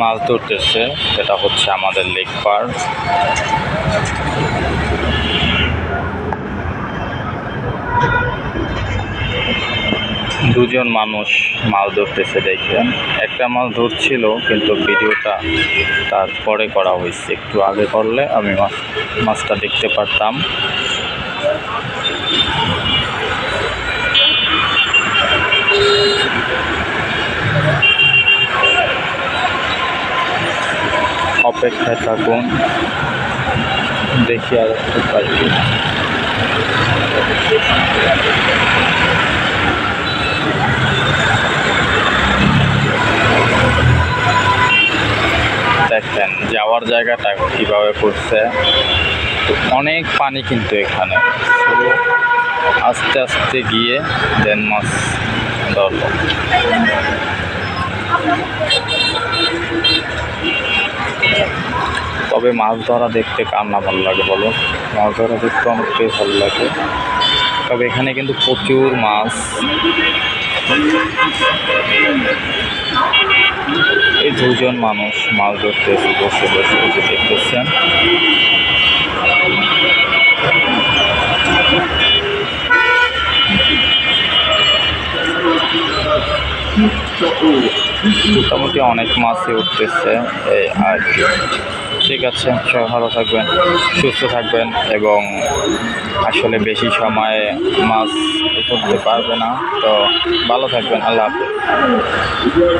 মাছ ধরতেছে এটা হচ্ছে আমাদের লেক পার দুজন মানুষ মাছ ধরতেছে দেখেন একটা মাছ ধরছিল, কিন্তু ভিডিওটা তারপরে করা হয়েছে। একটু আগে করলে আমি মাছ মাছটা দেখতে পারতাম। অপেক্ষায় থাকুন। দেখি আর একটু পাই দেখেন, যাওয়ার জায়গাটা কীভাবে করছে। অনেক পানি কিন্তু এখানে। আস্তে আস্তে গিয়ে দেন মাছ ধরলো। তবে মাছ ধরা দেখতে কার না ভালো লাগে বলো মাছ ধরা দেখতে অনেকটাই ভালো লাগে। তবে এখানে কিন্তু প্রচুর মাছ। এই দুজন মানুষ মাছ ধরতে বসে বসে যে দেখতেছেন। মোটামুটি অনেক মাছই উঠতেছে। এই আর কি। ঠিক আছে সব ভালো থাকবেন, সুস্থ থাকবেন এবং আসলে বেশি সময়ে মাছ করতে পারবে না। তো ভালো থাকবেন, আল্লাহ হাফেজ।